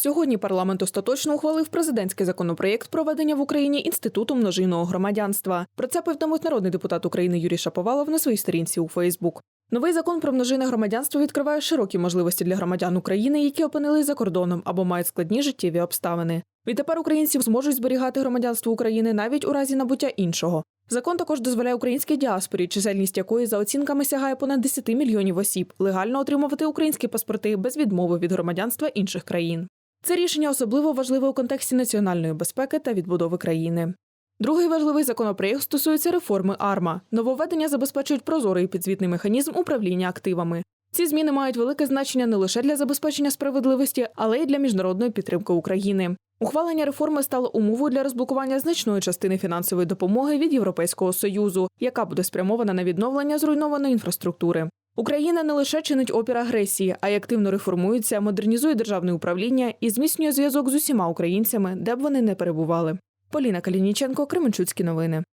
Сьогодні парламент остаточно ухвалив президентський законопроєкт проведення в Україні інституту множинного громадянства. Про це повідомив народний депутат України Юрій Шаповалов на своїй сторінці у Фейсбук. Новий закон про множинне громадянство відкриває широкі можливості для громадян України, які опинились за кордоном або мають складні життєві обставини. Відтепер українці зможуть зберігати громадянство України навіть у разі набуття іншого. Закон також дозволяє українській діаспорі, чисельність якої за оцінками сягає понад 10 мільйонів осіб, легально отримувати українські паспорти без відмови від громадянства інших країн. Це рішення особливо важливе у контексті національної безпеки та відбудови країни. Другий важливий законопроєкт стосується реформи АРМА. Нововведення забезпечують прозорий підзвітний механізм управління активами. Ці зміни мають велике значення не лише для забезпечення справедливості, але й для міжнародної підтримки України. Ухвалення реформи стало умовою для розблокування значної частини фінансової допомоги від Європейського союзу, яка буде спрямована на відновлення зруйнованої інфраструктури. Україна не лише чинить опір агресії, а й активно реформується, модернізує державне управління і зміцнює зв'язок з усіма українцями, де б вони не перебували. Поліна Калініченко, Кременчуцькі новини.